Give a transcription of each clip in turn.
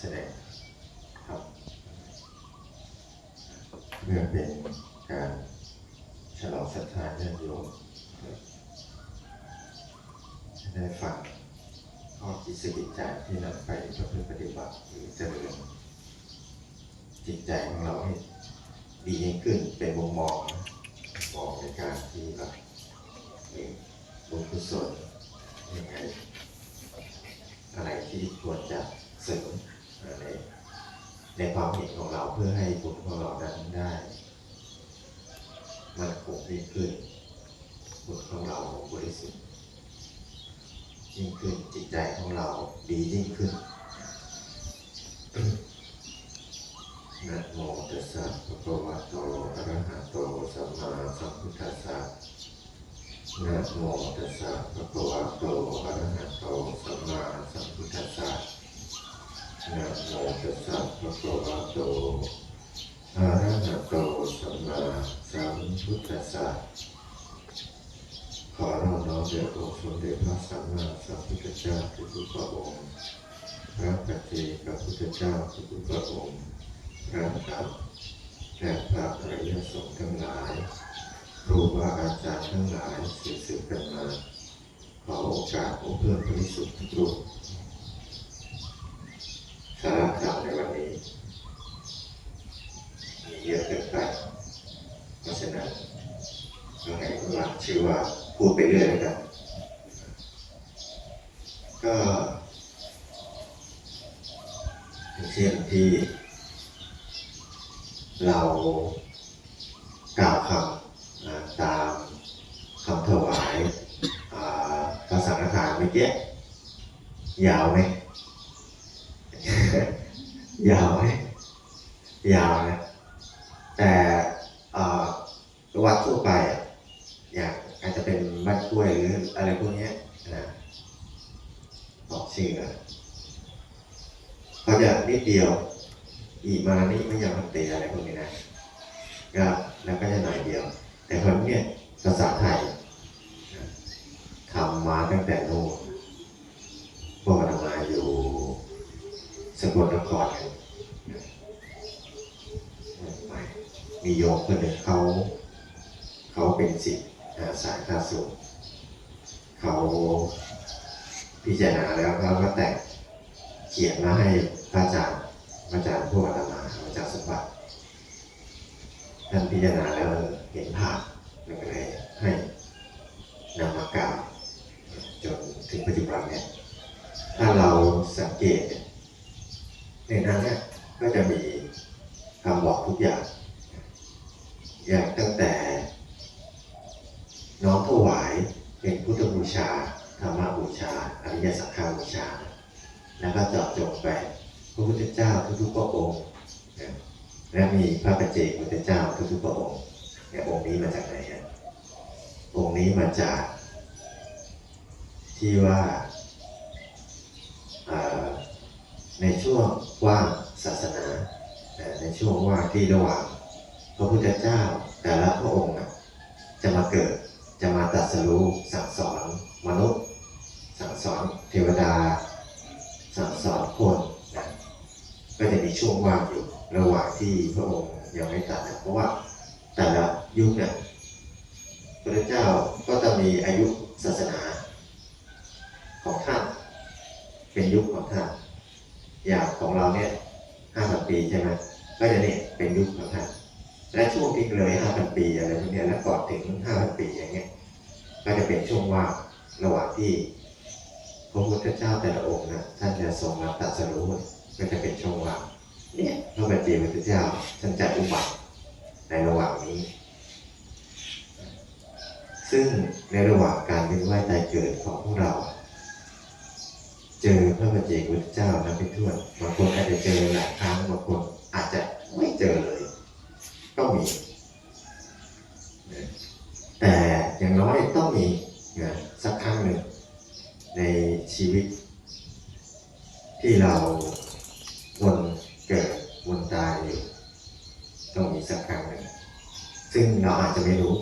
แสดงครับเพื่อเป็นการฉลองศรัทธาญาติโยมจะได้ฟังข้อคิดสกิจใจที่นำไปประพฤติปฏิบัติหรือเจริญจิตใจของเราให้ดียิ่งขึ้นเป็นมุมมองนะมองในการที่แบบเอ่อบุญกุศลยังไงอะไรที่ควรจะเสริม ในในความเห็นของเราเพื่อให้บุญของเรานั้นได้มันคงยิ่งขึ้นบุญของเราบริสุทธิ์ยิ่งขึ้นจิตใจของเราดียิ่งขึ้นนะโมตัสสะภะคะวะโตอะระหะโตสัมมาสัมพุทธัสสะนะโมตัสสะภะคะวะโตอะระหะโตสัมมาสัมพุทธัสสะ นะโมตัสสะภะคะวะโตอะระหะโตสัมมาสัมพุทธัสสะขอเราน้อมแด่องค์สมเด็จพระสัมมาสัมพุทธเจ้าทุกๆพระองค์พระปัจเจกพระพุทธเจ้าทุกๆพระองค์พระธรรมและพระอริยสงฆ์ทั้งหลายครูบาอาจารย์ทั้งหลายสืบสืบกันมาขอโอกาสองค์เพื่อนบริสุทธิ์ทุกรูปสาระธรรมในวันนี้ มีเยอะเกินไป เพราะฉะนั้นยังไงก็รักชื่อว่าพูดไปเรื่อยแล้วกัน ก็อย่างเช่นที่ เรากล่าวคำอ่าตามคำถวายอ่าพระสังฆทานเมื่อกี้ยาวไหม ยาวไหมยาวนะ แต่อ่าวัดทั่วไปอะอย่างอาจจะเป็นบ้านกล้วยหรืออะไรพวกเนะบอกชื่ออะเขาจะนิดเดียว อีมานี่ไม่ยังมันเตะอะไรพวกนี้นะก็แล้วก็จะหน่อยเดียว แต่คนเนี้ภาษาไทยทำมาตั้งแต่โน่นพวกอาตมาอยู่สกลนครกันนะไม่มีโยมคนหนึ่งเขา เขาเป็นสิทธิ์สายคาสูง เขาพิจารณาแล้วเขาก็แต่งเขียนมาให้พระอาจารย์อาจารย์พวกอาตมาอาจารย์สมบัติท่านพิจารณาแล้วเห็นภาพแล้วก็เลยให้นำมากล่าวจนถึงปัจจุบันเนี่ยถ้าเราสังเกตในนั้นเนี่ยก็จะมีคำบอกทุกอย่าง อย่างตั้งแต่น้อมถวาย เป็นพุทธบูชาธรรมบูชา อริยสังฆบูชา แล้วก็เจาะจงไปพระพุทธเจ้าทุกๆพระองค์นะและมีพระปัจเจกพุทธเจ้าทุกๆพระองค์เนี่ยองค์นี้มาจากไหนฮะองค์นี้มาจาก ที่ว่าในช่วงว่างศาสนา ในช่วงว่างที่ระหว่างพระพุทธเจ้าแต่ละพระองค์จะมาเกิด จะมาตรัสรู้สั่งสอนมนุษย์ สั่งสอนเทวดา สั่งสอนคนนะก็จะมีช่วงว่างอยู่ระหว่างที่พระองค์ยังไม่ตัดนะเพราะว่าแต่ละยุคเนี่ยพระเจ้าก็จะมีอายุศาสนาของท่านเป็นยุคของท่านอย่างของเราเนี่ยห้าพันปีใช่ไหมก็จะเนี่ยเป็นยุคของท่าน และช่วงที่เลยห้าพันปีอะไรพวกนี้แล้วก่อนถึงห้าพันปีอย่างเงี้ยก็จะเป็นช่วงว่างระหว่างที่พระพุทธเจ้าแต่ละองค์นะท่านจะทรงรับตรัสรู้ก็จะเป็นช่วงว่างเนี่ยพระบัจเจกพุทธเจ้าท่านจะอุบัติในระหว่างนี้ ซึ่งในระหว่างการเป็นว่ายตายเกิดของพวกเรา เจอพระบัจเจกพุทธเจ้านะเป็นทั่วบางคนอาจจะเจอหลายครั้งบางคนอาจจะไม่เจอเลย ก็มีนะแต่อย่างน้อยต้องมีนะสักครั้งหนึ่งในชีวิต ที่เราวนเกิดวนตายอยู่ต้องมีสักครั้งหนึ่งซึ่งเราอาจจะไม่รู้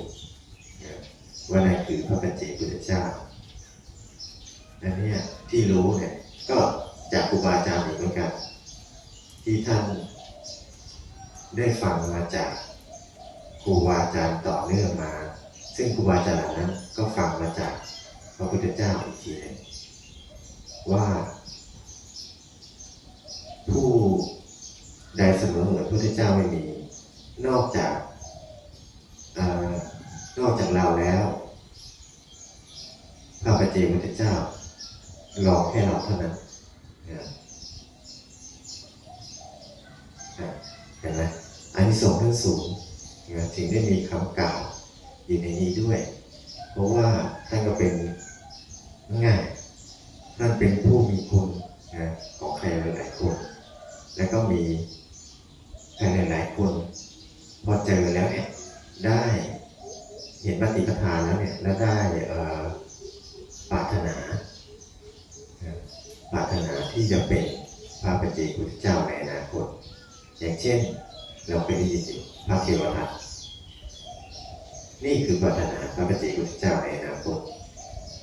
ว่านั่นคือพระปัจเจกพุทธเจ้าและเนี่ยที่รู้เนี่ยก็จากครูบาอาจารย์เหมือนกัน ที่ท่านได้ฟังมาจาก รูบาอาจารย์ต่อเนื่องมา ซึ่งครูบาอาจารย์นั้นก็ฟังมาจากพระพุทธเจ้าอีกทีหนึงว่า ผู้ใดเสมอเหมือนพระพุทธเจ้าไม่มี นอกจากอนอกจากเราแล้วพระปจเจพุทธเจ้ารอแค่เราเท่านั้นเห็นไหมอันนี้ส่งส์ท่านสูง นะจึงได้มีคำกล่าวอยู่ในนี้ด้วย เพราะว่าท่านก็เป็นง่ายท่านเป็นผู้มีคุณนะของใครหลายๆคน แล้วก็มีใครหลายๆคน พอเจอแล้วเนี่ยได้เห็นปฏิปทานแล้วเนี่ยแล้วได้ปรารถนาปรารถนาที่จะเป็นพระปัจเจกพุทธเจ้าในอนาคต อย่างเช่น เราเคยได้ยินอยู่พระเทวทัตนี่คือปรารถนาพระปัจเจกพุทธเจ้าในอนาคต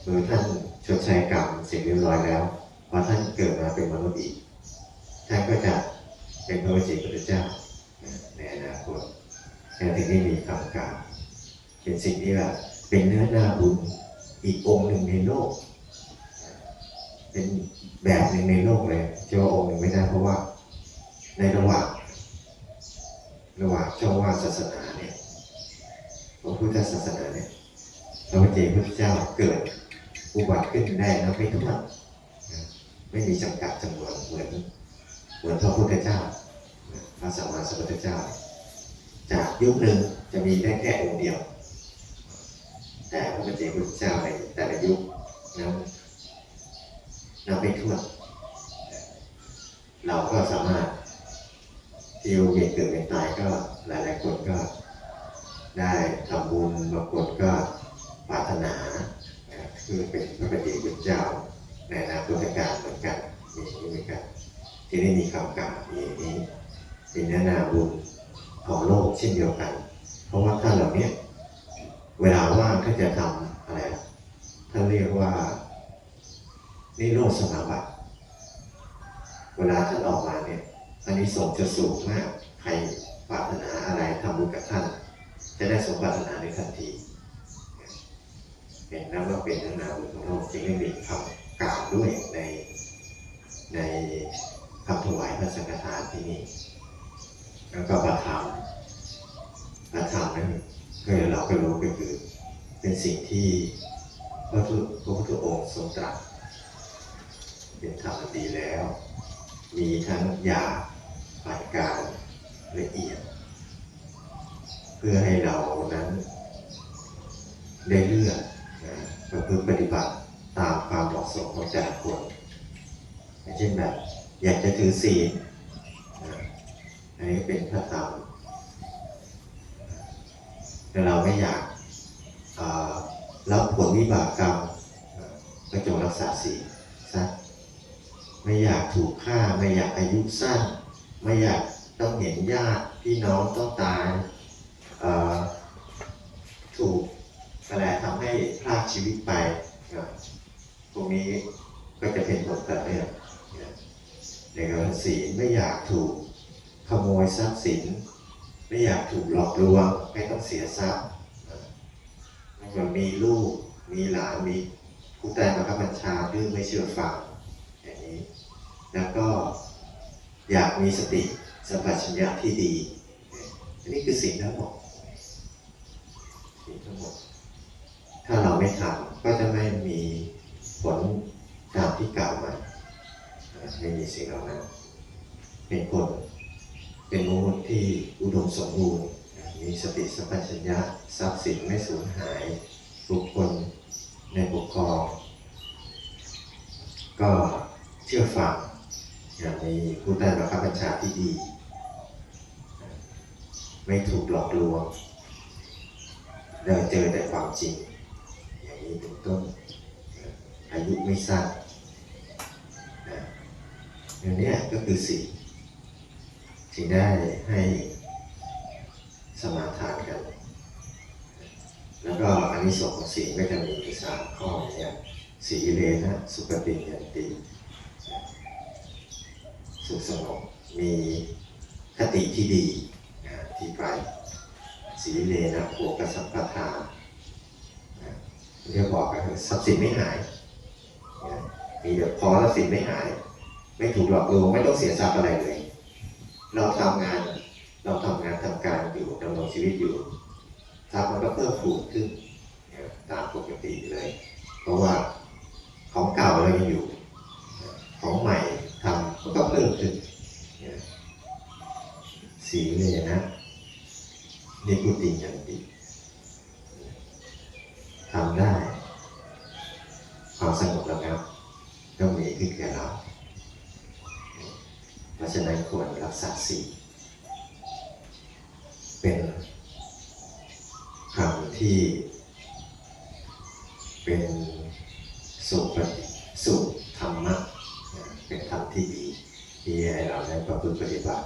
เมื่อท่านชดใช้กรรมเสร็จเรียบร้อยแล้วพอท่านเกิดมาเป็นมนุษย์อีกท่านก็จะเป็นพระวจิพุทธเจ้าในอนาคตแต่ถึงได้มีคำกล่าวเป็นสิ่งที่แบบเป็นเนื้อหน้าบุญอีกองค์หนึ่งในโลก เป็นแบบหนึ่งในโลกเลยจะว่าองค์หนึ่งไม่ได้เพราะว่าในระหว่าง ระหว่างช่องว่างศาสนาเนี่ยพระพุทธศาสนาเนี่ยพระวจิพุทธเจ้าเกิดอุบัติขึ้นได้นะไม่ทุกวันนะไม่มีจำกัดจำนวนเหมือนเหมือนพระพุทธเจ้าพระสัมมาสัมพุทธเจ้า จากยุคหนึ่งจะมีได้แค่องค์เดียว แต่พระพุทธเจ้าในแต่ละยุคนั้นนับไม่ถ้วนเราก็สามารถ ที่เวียนเกิดเวียนตายก็หลายๆคนก็ได้ทำบุญบางคนก็ปรารถนาคือเป็นพระปฏิบุญเจ้าในอนาคตการเหมือนกันมีเหมือนกันที่ได้มีคำกล่าวอย่างนี้เป็นนื้อนาบุญของโลกเช่นเดียวกัน เพราะว่าท่านเหล่านี้เวลาว่างท่านจะทำอะไรอะท่านเรียกว่านิโรธสมาบัติเวลาท่านออกมาเนี่ย อันนี้ส่งจะสูงมาก ใครปรารถนาอะไรทำบุญกับท่าน จะได้สมปรารถนาในทันทีเห็นแล้วว่าเป็นเนื้อนาบุญของโลกจึงได้มีคำกล่าวด้วยในในคำถวายพระสังฆทานที่นี่ แล้วก็ประธรรมประธรรมนั้นก็เราก็รู้ก็คือเป็นสิ่งที่พระพุทธองค์ทรงตรัสเป็นธรรมดีแล้ว มีทั้งหยาบ ปานกลางละเอียด เพื่อให้เรานั้น ได้เลือกนะประพฤติปฏิบัติตามความเหมาะสมของแต่ละคนเช่นแบบอยากจะถือศีลอันนี้เป็นพระธรรมแต่เราไม่อยากรับผลวิบากกรรมนะก็จงรักษาศีลซะไม่อยากถูกฆ่าไม่อยากอายุสั้น ไม่อยากต้องเห็นญาติพี่น้องต้องตายถูกอะไรทำให้พลาดชีวิตไปตรงนี้ก็จะเป็นผลต่อเนื่องในการศีลไม่อยากถูกขโมยทรัพย์สิน ไม่อยากถูกหลอกลวงไม่ต้องเสียทรัพย์มันมีลูกมีหลานมีผู้ใต้บังคับบัญชาดื้อไม่เชื่อฟังอย่างนี้ แล้วก็ อยากมีสติสัมปชัญญะที่ดี อันนี้คือสิ่งทั้งหมดสิ่งทั้งหมด ถ้าเราไม่ทำก็จะไม่มีผลตามที่กล่าวมาไม่มีสิ่งเหล่านั้น เป็นคนเป็นมนุษย์ที่อุดมสมบูรณ์ มีสติสัมปชัญญะทรัพย์สินไม่สูญหาย บุคคลในปกครองก็เชื่อฟังอย่าง มีผู้ใต้บังคับบัญชาที่ดี ไม่ถูกหลอกลวงเดินเจอแต่ความจริง อย่างนี้เป็นต้นอายุไม่สั้นนะอันนี้ก็คือสิ่งที่ได้ให้สมาทานกัน แล้วก็อันนี้ส่งส์ของสิ่งก็จะมีสามข้อเนี่ยสีเลนะ สุปฏิยันติ สุขสงบมีคติที่ดีที่ไปสีเลนะโภกสัมปทาเรียกบอกก็คือทรัพย์สินไม่หาย มีเดี๋ยวพอทรัพย์สินไม่หาย ไม่ถูกหลอกลวงไม่ต้องเสียทรัพย์อะไรเลย เราทำงานเราทำงานทำการอยู่ดำรงชีวิตอยู่ทรัพย์มันก็เพิ่มพูนขึ้นตามปกติเลย เพราะว่าของเก่าเรายังอยู่ ของใหม่ ทำมันก็เพิ่มขึ้นสีเลยนะนี่พูดจริงอย่างจริทำได้ ความสงบระงับต้องมีขึ้นแก่เรา เพราะฉะนั้นควรรักษาศีเป็นคำที่เป็นสุปฏิสุธรรมะ เป็นธรรมที่ดีที่ให้เราได้ประพฤติปฏิบัติ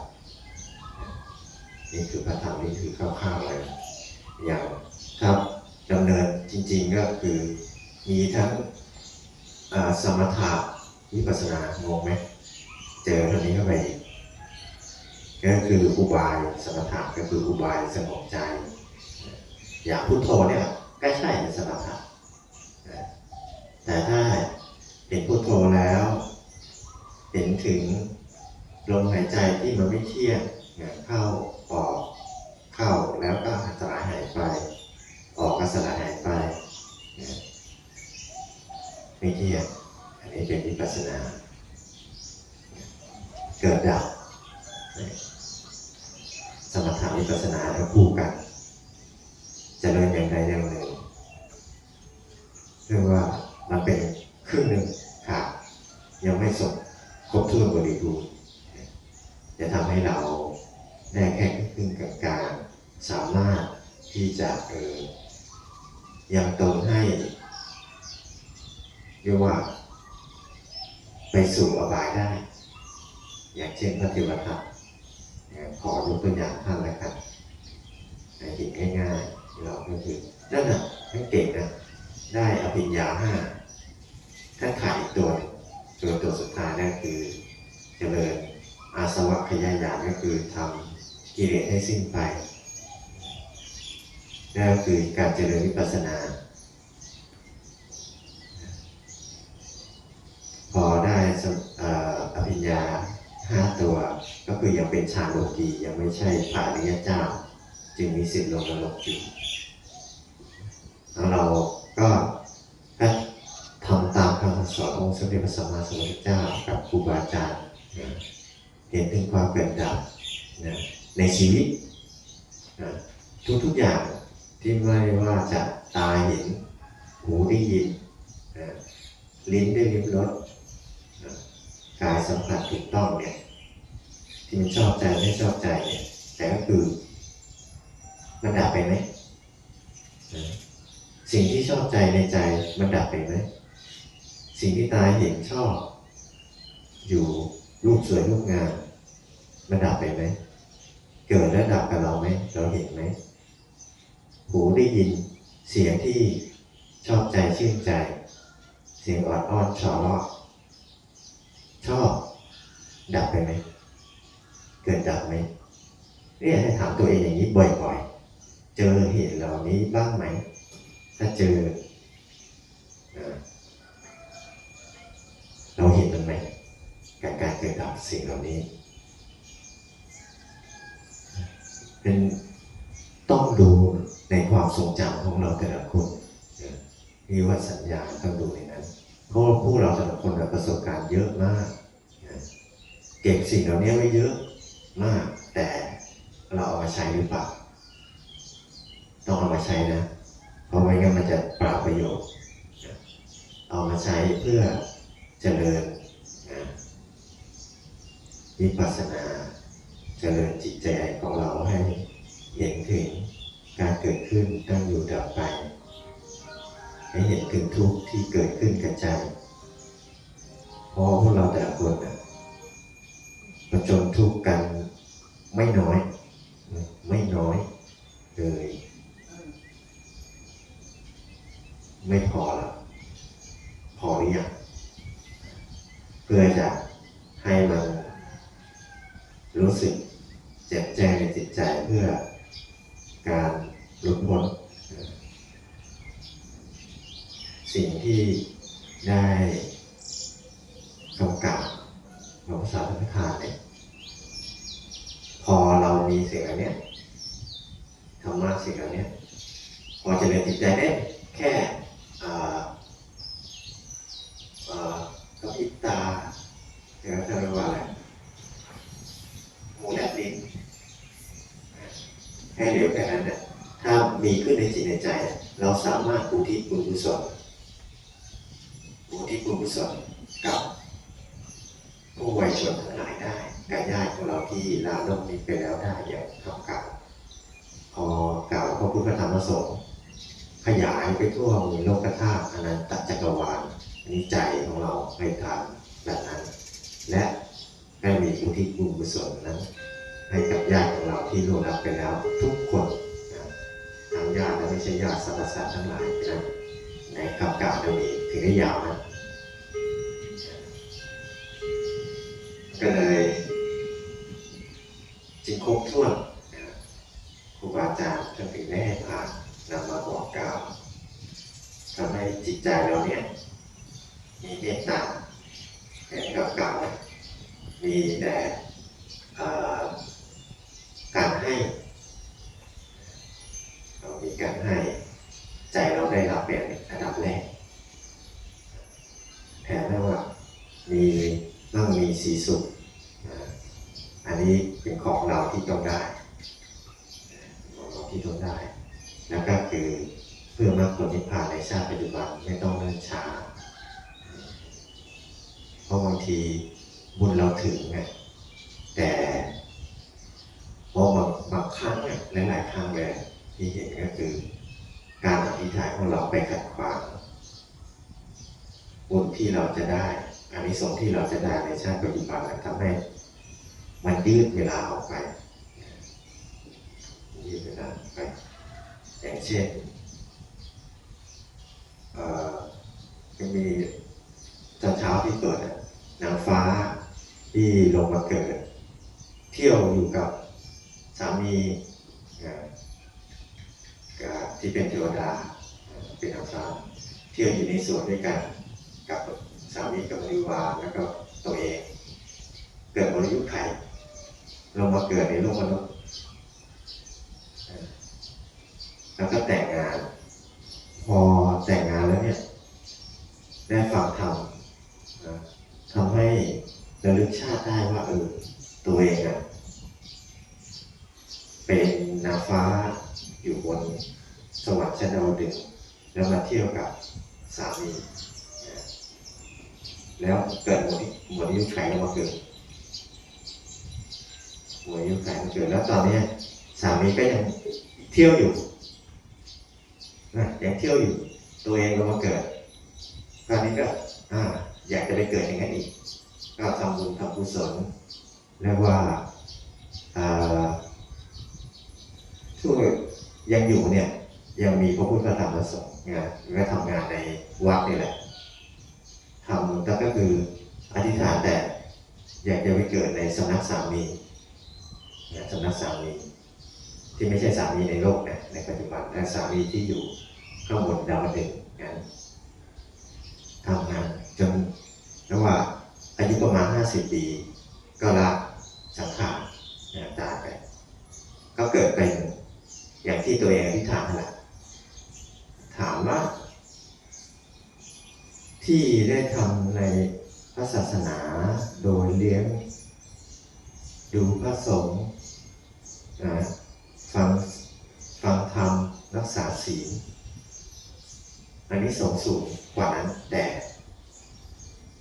นี่คือพระธรรมนี่คือคร่าวๆเลยอย่างครับดำเนินจริง ๆก็คือมีทั้งสมถะวิปัสสนางงไหมเจอคนนี้เข้าไปก็คืออุบายสมถะก็คืออุบายสงบใจ อย่างพุทโธเนี่ยก็ใช่เป็นสมถะนแต่ถ้าเห็นพุทโธแล้ว เห็นถึงลมหายใจที่มันไม่เที่ยงนะเข้าออกเข้าแล้วก็สลายหายไป ออกก็สลายหายไปไม่เที่ยงอันนี้เป็นวิปัสสนา เกิดดับสมถะวิปัสสนาทั้งคู่กันจะเริญอย่างใดอย่างหนึ่งเรียกว่ามันเป็นครึ่งหนึ่งขาดยังไม่สม ครบถ้วนบริบูรณ์จะทำให้เราได้แค่ครึ่งกลางๆสามารถที่จะเออยังตรงให้เรียกว่า ไปสู่อบายได้ อย่างเช่นพระเทวทัตขอยกตัวอย่างท่านแล้วกันให้เห็นง่ายๆเราก็คือนั่นน่ะท่านเก่งนะได้อภิญญาห้าท่านขาดอีกตัว ตัวตัวสุดท้ายนั่นคือเจริญอาสวะขยายานก็คือทำกิเลสให้สิ้นไปนั่นก็คือการเจริญวิปัสสนา พอได้ออภิญญาห้าตัวก็คือยังเป็นฌาโลกียังไม่ใช่พระอริยเจ้า จึงมีสิทธิ์ลงนรกอยู่แล้วเราก็ำสอนองค์สมเด็จพระสัมมาสัมพุทธเจ้ากับครูบาอาจารย์นะเห็นถึงความเกิดดับนะในชีวิตนะทุกๆอย่างที่ไม่ว่าจะตาเห็นหูได้ยินนะลิ้นได้ลิ้มรสกายสัมผัสถูกต้องเนี่ยที่มันชอบใจไม่ชอบใจเนี่ยแต่ก็คือมันดับไปไหมนะสิ่งที่ชอบใจในใจมันดับไปไหม สิ่งที่ตาเห็นชอบ อยู่รูปสวยรูปงามมันดับไปไหม เกิดแล้วดับกับเราไหม เราเห็นไหม หูได้ยินเสียงที่ชอบใจชื่นใจ เสียงอ่อนอ้อนชอลาะชอบ ดับไปไหม เกิดดับไหมเนี่ยให้ถามตัวเองอย่างนี้บ่อยๆ เจอเหตุเหล่านี้บ้างไหม ถ้าเจอาเราเห็นมันไหมกับการเกิดดับ สิ่งเหล่านี้ เป็นต้องดูในความทรงจำของเราแต่ละคนนะมีว่าสัญญาต้องดูในนั้น เพราะว่าพวกเราแต่ละคนมีประสบการณ์เยอะมาก เก็บสิ่งเหล่านี้ไว้เยอะมาก แต่เราเอามาใช้หรือเปล่า ต้องเอามาใช้นะ เพราะไม่งั้นมันจะเปล่าประโยชน์ เอามาใช้เพื่อเจริญ วิปัสสนาเจริญจิตใจของเราให้เห็นถึงการเกิดขึ้นตั้งอยู่ดับไปให้เห็นถึงทุกข์ที่เกิดขึ้นกับใจเพราะพวกเราแต่ละคนประจนทุกข์กันไม่น้อย ไม่น้อยเลย ไม่พอแล้วพอหรือยังเพื่อจะให้มัน รู้สึกแจ่มแจ้งในจิตใจเพื่อการหลุดพ้นสิ่งที่ได้กำกับของสาธารณทานเนี่ยพอเรามีสิ่งเหล่านี้ ธรรมะสิ่งเหล่านี้พอจะเรียนจิตใจได้แค่กระพริบตาเดี๋ยวจะเรียกว่าอะไรหูแลบลิ้นแค่เดียวแค่นั้นนะถ้ามีขึ้นในจิตในใจ เราสามารถอุทิศบุญกุศลอุทิศบุญกุศลกับผู้วัยชนทั้งหลายได้กับญาติของเราที่ลาโลกนี้ไปแล้วได้อย่างทำกล่ พอกล่าวพระพุทธธรรมประสงค์ขยายไปทั่วมูลโลกธาตุอนันตจักรวาลอันนี้ใจของเราให้ทานแบบนั้น และให้มีอุทิศบุญกุศลนั้น ให้กับญาติของเราที่ล่วงลับไปแล้วทุกคนนะทั้งญาติและไม่ใช่ญาติสรรพสัตว์ทั้งหลายนะในคำกล่าวจะมีถึงได้ยาวนะ ก็เลยจึงครบถ้วนนะครูบาอาจารย์ท่านถึงได้ให้ผ่านนำมาบอกกล่าวทำให้จิตใจเราเนี่ยมีเมตตาแผ่กับกล่าวมีแต่เอ่อการให้เรามีการให้ ใจเราได้รับเป็นอันดับแรกแทนได้ว่ามีมั่งมีสีสุขนะอันนี้เป็น ของเราที่ต้องได้ของเราที่ต้องได้แล้วก็คือเพื่อมรรคผลนิพพานในชาติปัจจุบันไม่ต้องเนิ่นช้าเพราะบางทีบุญเราถึงไงแต่พอบางบางครั้งเนี่ยหลายๆครั้งเลยที่เห็นก็คือการอธิษฐานของเราไปขัดขวางบุญที่เราจะได้อานิสงส์ที่เราจะได้ในชาติปัจจุบันทำให้ มันยืดเวลาออกไปยืดเวลาออกไป อย่างเช่นอ่อจะมีตอนเช้าที่เกิดอะนางฟ้าที่ลงมาเกิด เที่ยวอยู่กับสามีที่เป็นเทวดาเป็นนางฟ้าเที่ยวอยู่ในสวนด้วยกันกับสามีกับบริวารแล้วก็ตัวเอง เกิดบริยุทธ์ไข่ ลงมาเกิดในโลกมนุษย์แล้วก็แต่งงาน พอแต่งงานแล้วเนี่ย ได้ฟังธรรมทำให้ระลึกชาติได้ว่าเออตัวเองอะเป็นนางฟ้าอยู่บนสวรรค์ชั้นดาวดึงแล้วมาเที่ยวกับสามีแล้วเกิดหมดหมดยุไขแล้วมาเกิด หมดอายุไขมาเกิดแล้วตอนนี้สามีก็ยังเที่ยวอยู่นะยังเที่ยวอยู่ ตัวเองก็มาเกิดคราวนี้ก็อ่าอยากจะไปเกิดอย่างนั้นอีก ก็ทำบุญทำกุศลเรียกว่าอ่าช่วยยังอยู่เนี่ยยังมีพระพุทธธรรมประสงค์งานก็ทำงานในวัดนี่แหละทำแต่ก็คืออธิษฐานแต่อยากจะไปเกิดในสำนักสามี นะสำนักสามีที่ไม่ใช่สามีในโลกนะในปัจจุบันแต่สามีที่อยู่ข้างบนดาวดึงนั้นทำงานจนเรียกว่าอายุประมาณ 50 ปี ก็ละสังขารนะตายไป ก็เกิดเป็นอย่างที่ตัวเองอธิษฐานนั่นแหละถามว่า ที่ได้ทำในพระศาสนาโดยเลี้ยง ดูพระสงฆ์ นะฟังฟังธรรมรักษาศีลอันนี้สงสูงกว่านั้นแต่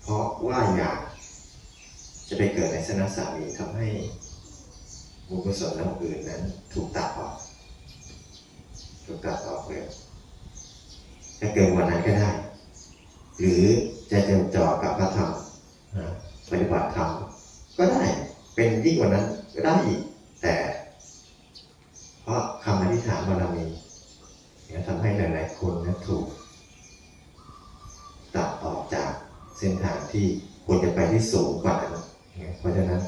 เพราะว่าอยากจะไปเกิดในสนสามีทำให้บุญกุศลเหล่าอื่นนั้นถูกตัดออก ถูกตัดออกเลยจะเกินว่านั้นก็ได้ หรือจะจดจ่อกับพระธรรมอ่าปฏิบัติธรรมก็ได้เป็นยิ่งกว่านั้นก็ได้อีก แต่ เพราะคำอธิษฐานบารมีเนี่ยทำให้หลาย ๆ คนนะถูก ตัดออกจากเส้น ที่สูงกว่านั้นนะเพราะฉะนั้น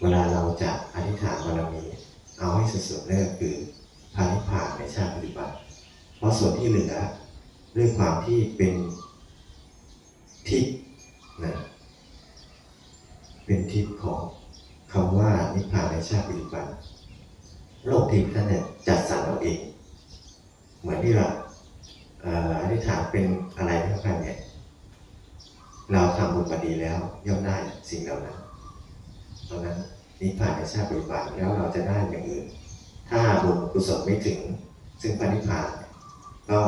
เวลาเราจะอธิษฐานบารมีเอาให้สุดๆนั่นก็คือพานิพพานในชาติปฏิบัติเพราะส่วนที่เหลือด้วยความที่เป็นทิพย์นะเป็นทิพย์ของคำว่านิพพานในชาติปฏิบัติ โลกทิพย์ท่านเนี่ยจัดสรรเอาเอง เหมือนที่เราเอ่ออธิษฐานเป็นอะไรนะครับเนี่ย เราทำบุญมาดีแล้วย่อมได้สิ่งเหล่านั้นเพราะนั้นนิพพานในชาติปัจจุบันแล้วเราจะได้อย่างอื่น ถ้าบุญกุศลไม่ถึง ซึ่งพระนิพพานก็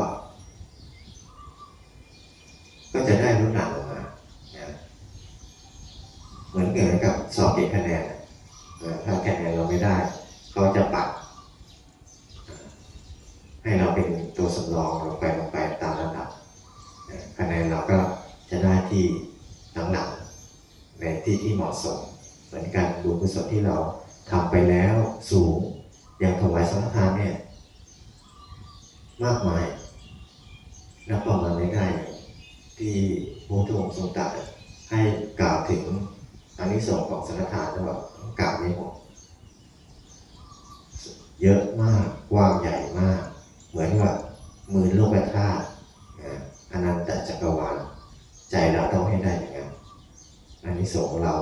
ก็จะได้ลดหลั่นลงมาเหมือนเหมือนกับสอบเก็บคะแนนถ้าคะแนนเราไม่ได้เขาจะปัดให้เราเป็นตัวสำรองลงไปลงไปตามระดับคะแนนเราก็ จะได้ที่หลังๆในที่ที่เหมาะสม เหมือนกันบุญกุศลที่เราทำไปแล้วสูงอย่างถวายสังฆทานเนี่ยมากมายนับประมาณไม่ได้ที่พระพุทธองค์ทรงตรัสให้กล่าวถึงอานิสงส์ของสังฆทานแล้วแบบกล่าวไม่หมดเยอะมากกว้างใหญ่มาก เหมือนกับหมื่นโลกธาตุอนันตจักรวาล ใจเราต้องให้ได้อย่างนั้นอันนี้สงส์เรา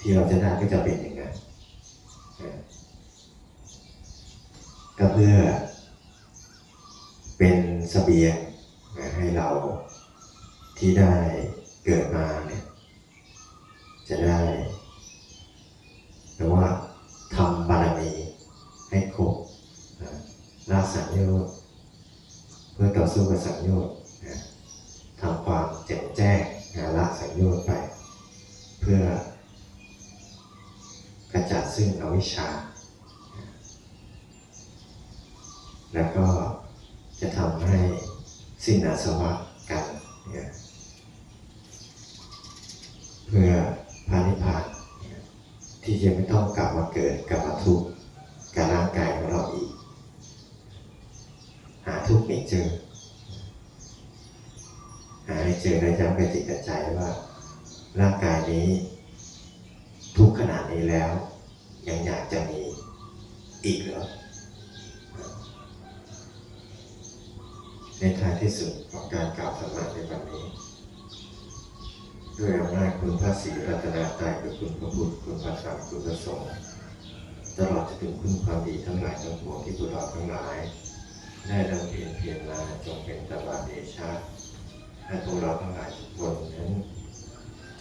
ที่เราจะได้ก็จะเป็นอย่างนั้นก็เพื่อเป็นเสบียงให้เราที่ได้เกิดมาเนี่ยจะได้หรือว่าทำบารมีให้ครบนะละสังโยชน์เพื่อต่อสู้กับสังโยชน์นะทำความแจ่มแจ้งนะละสัง โยชน์ไป เพื่อกระจัดซึ่งอวิชชา แล้วก็จะทำให้สิ้นอาสวะกัน เพื่อพานิพพานที่ยที่จะไม่ต้องกลับมาเกิดกลับมาทุกข์กับร่างกายของเราอีก หาทุกข์ไม่เจอหาให้เจอได้จำกับจิตกับใจว่า ร่างกายนี้ ทุกขนาดนี้แล้ว ยังอยากจะมีอีกเหรอในท้ายที่สุดของการกล่าวธรรมะในวันนี้ ด้วยอำนาจคุณพระศรีรัตนตรัยคือคุณพระพุทธคุณพระธรรมคุณพระสงฆ์ตลอดจนถึงคุณความดีทั้งหลายทั้งปวงที่พวกเราทั้งหลาย ได้ดำเพียรเพียรมาจงเป็นตบะเดชะให้พวกเราทั้งหลายทุกคนนั้น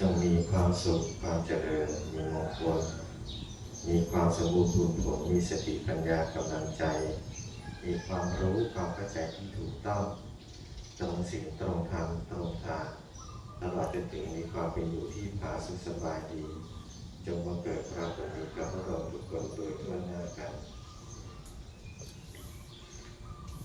จงมีความสุขความเจริญมีมงคลมีความสมบูรณ์บุผลมีสติปัญญากำลังใจ มีความรู้ความเข้าใจที่ถูกต้อง ตรงสิ่งตรงธรรมตรงทางตลอดจนถึงมีความเป็นอยู่ที่ผาสุขสบายดี จงมาเกิดปรากฏนี้กับพวกเราทุกคนโดยทั่วหน้ากัน